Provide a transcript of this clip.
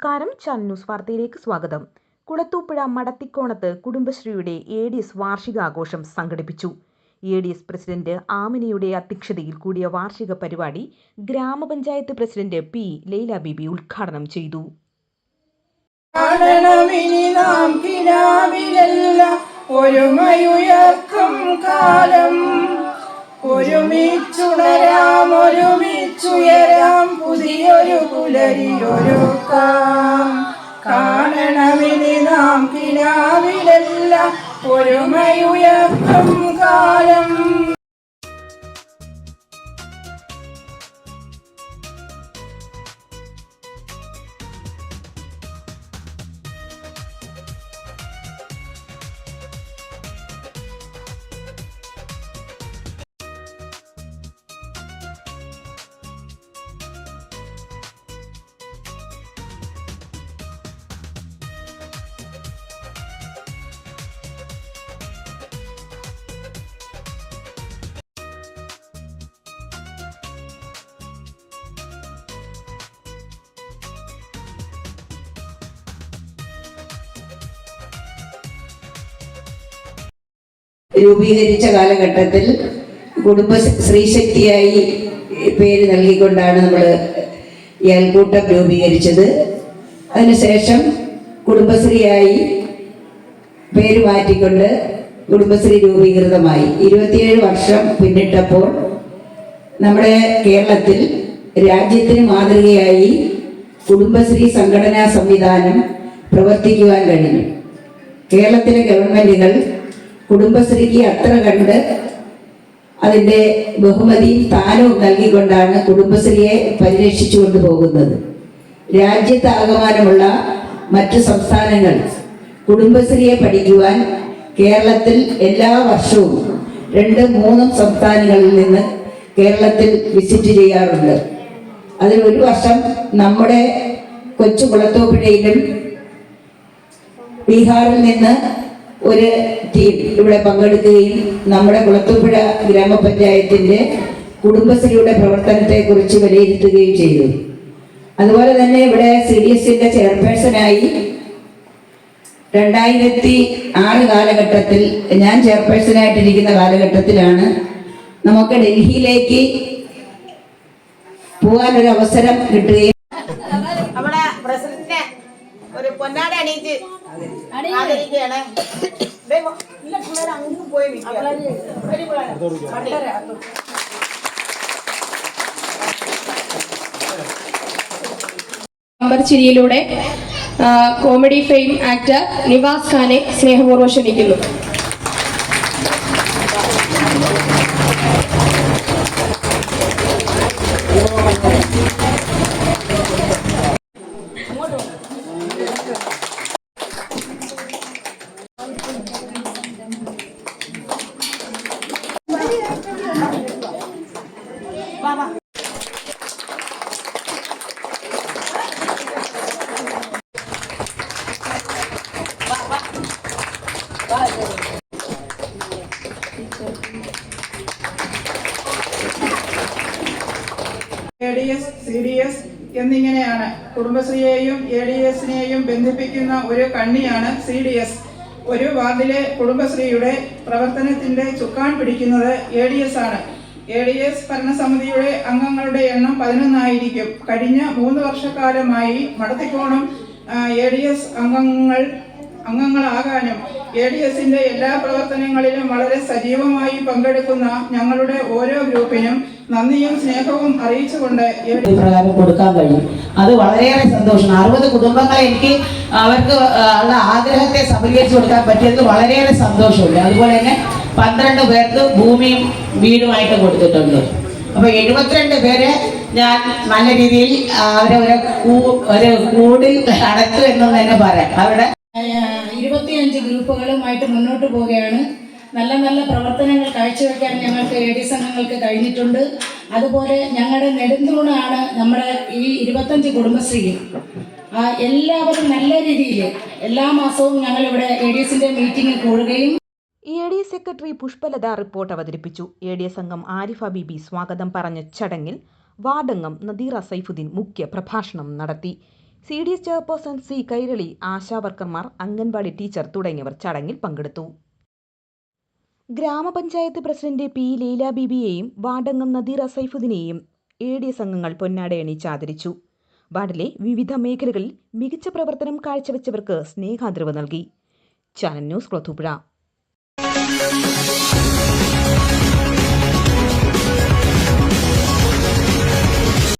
നമസ്കാരം. Channel news വാർത്തയിലേക്ക് സ്വാഗതം. കുളത്തൂപ്പുഴ മടത്തിക്കോണത്ത് കുടുംബശ്രീയുടെ എ ഡി എസ് വാർഷികാഘോഷം സംഘടിപ്പിച്ചു. എ ഡി എസ് പ്രസിഡന്റ് ആമിനയുടെ അധ്യക്ഷതയിൽ കൂടിയ വാർഷിക പരിപാടി ഗ്രാമപഞ്ചായത്ത് പ്രസിഡന്റ് പി ലൈല ബിബി ഉദ്ഘാടനം ചെയ്തു. ഒരുമിച്ചുണരാം ഒരുമിച്ചുയരാം പുതിയൊരു പുലരിയൊരുക്കാം. കാണണമിനി നാം കിനാവിലെല്ലാം ഒരുമയുയർത്തും കാലം. രൂപീകരിച്ച കാലഘട്ടത്തിൽ കുടുംബ സ്ത്രീശക്തിയായി പേര് നൽകിക്കൊണ്ടാണ് നമ്മൾ ഈ അയൽക്കൂട്ടം രൂപീകരിച്ചത്. അതിനുശേഷം കുടുംബശ്രീയായി പേര് മാറ്റിക്കൊണ്ട് കുടുംബശ്രീ രൂപീകൃതമായി. ഇരുപത്തിയേഴ് വർഷം പിന്നിട്ടപ്പോൾ നമ്മുടെ കേരളത്തിൽ രാജ്യത്തിന് മാതൃകയായി കുടുംബശ്രീ സംഘടനാ സംവിധാനം പ്രവർത്തിക്കുവാൻ കഴിഞ്ഞു. കേരളത്തിലെ ഗവൺമെന്റുകൾ കുടുംബശ്രീക്ക് അത്ര കണ്ട് അതിന്റെ ബഹുമതിയും സ്ഥാനവും നൽകിക്കൊണ്ടാണ് കുടുംബശ്രീയെ പരിരക്ഷിച്ചു കൊണ്ടുപോകുന്നത് രാജ്യത്താകമാനമുള്ള മറ്റു സംസ്ഥാനങ്ങൾ കുടുംബശ്രീയെ പഠിക്കുവാൻ കേരളത്തിൽ എല്ലാ വർഷവും രണ്ട് മൂന്നും സംസ്ഥാനങ്ങളിൽ നിന്ന് കേരളത്തിൽ വിസിറ്റ് ചെയ്യാറുണ്ട്. അതിൽ ഒരു വർഷം നമ്മുടെ കൊച്ചു കുളത്തോപ്പുഴയിലും ബീഹാറിൽ നിന്ന് ഒരു ടീം ഇവിടെ പങ്കെടുക്കുകയും നമ്മുടെ കുളത്തുപുഴ ഗ്രാമപഞ്ചായത്തിന്റെ കുടുംബശ്രീയുടെ പ്രവർത്തനത്തെ കുറിച്ച് വിലയിരുത്തുകയും ചെയ്തു. അതുപോലെ തന്നെ ഇവിടെ സി ഡി എസിന്റെ ചെയർപേഴ്സണായി രണ്ടായിരത്തി ആറ് കാലഘട്ടത്തിൽ ഞാൻ ചെയർപേഴ്സണായിട്ടിരിക്കുന്ന കാലഘട്ടത്തിലാണ് നമുക്ക് ഡൽഹിയിലേക്ക് പോകാനൊരു അവസരം കിട്ടുകയും നമ്മുടെ പ്രസിഡന്റിനെ ആദരിക്കുകയാണ്. അങ്ങ് പോയി കോമഡി ഫെയിം ആക്ടർ നിവാസ് ഖാനെ സ്നേഹപൂർവം ക്ഷണിക്കുന്നു. സി ഡി എസ് എന്നിങ്ങനെയാണ്. കുടുംബശ്രീയെയും എ ഡി എസിനെയും ബന്ധിപ്പിക്കുന്ന ഒരു കണ്ണിയാണ് സി ഡി എസ്. ഒരു വാർഡിലെ കുടുംബശ്രീയുടെ പ്രവർത്തനത്തിന്റെ ചുക്കാൻ പിടിക്കുന്നത് എ ഡി എസ് ആണ്. എ ഡി എസ് ഭരണസമിതിയുടെ അംഗങ്ങളുടെ എണ്ണം പതിനൊന്നായിരിക്കും. കഴിഞ്ഞ മൂന്ന് വർഷക്കാലമായി മടത്തിക്കോണം എ ഡി എസ് അംഗങ്ങൾ അംഗങ്ങളാകാനും എ ഡി എസിന്റെ എല്ലാ പ്രവർത്തനങ്ങളിലും വളരെ സജീവമായി പങ്കെടുക്കുന്ന ഞങ്ങളുടെ ഓരോ ഗ്രൂപ്പിനും നന്ദിയും സ്നേഹവും അറിയിച്ചുകൊണ്ട് പ്രകാരം കൊടുക്കാൻ കഴിയും. അത് വളരെയേറെ സന്തോഷം. അറുപത് കുടുംബങ്ങളെ എനിക്ക് അവർക്ക് ഉള്ള ആഗ്രഹത്തെ സഫലീകരിച്ചു കൊടുക്കാൻ പറ്റിയത് വളരെയേറെ സന്തോഷമുണ്ട്. അതുപോലെ തന്നെ പന്ത്രണ്ട് പേർക്ക് ഭൂമിയും വീടുമായിട്ട് കൊടുത്തിട്ടുണ്ട്. അപ്പൊ എഴുപത്തിരണ്ട് പേരെ ഞാൻ നല്ല രീതിയിൽ അവരെ ഒരു കൂടിൽ അടച്ചു എന്ന് തന്നെ പറയാം. അവരുടെ ഇരുപത്തിയഞ്ച് ഗ്രൂപ്പുകളുമായിട്ട് മുന്നോട്ട് പോവുകയാണ്. നല്ല നല്ല പ്രവർത്തനങ്ങൾ കാഴ്ചവെക്കാൻ ഞങ്ങൾക്ക് എ ഡി സംഘങ്ങൾക്ക് കഴിഞ്ഞിട്ടുണ്ട്. അതുപോലെ ഞങ്ങളുടെ നെടുന്തൂണാണ് നമ്മുടെ ഈ ഇരുപത്തഞ്ച് ആ, എല്ലാവരും നല്ല രീതിയിൽ എല്ലാ മാസവും ഞങ്ങളിവിടെ എ ഡി എസിന്റെ മീറ്റിംഗിൽ കൂടുകയും. A D secretary Pushpalatha report അവതരിപ്പിച്ചു. എ ഡി എസ് അംഗം ആരിഫ ബിബി സ്വാഗതം പറഞ്ഞ ചടങ്ങിൽ വാർഡംഗം നദീറ സൈഫുദ്ദീൻ മുഖ്യ പ്രഭാഷണം നടത്തി. C D S chairperson C Kairali ആശാവർക്കർമാർ anganwadi teacher തുടങ്ങിയവർ ചടങ്ങിൽ പങ്കെടുത്തു. ഗ്രാമപഞ്ചായത്ത് പ്രസിഡന്റ് പി ലീല ബിബിയെയും വാർഡംഗം നദീർ അസൈഫുദ്ദീനെയും എ ഡി എസ് അംഗങ്ങൾ പൊന്നാടയണിച്ച് ആദരിച്ചു. വാർഡിലെ വിവിധ മേഖലകളിൽ മികച്ച പ്രവർത്തനം കാഴ്ചവെച്ചവർക്ക് സ്നേഹാദരവ് നൽകി. Channel news Kulathupuzha.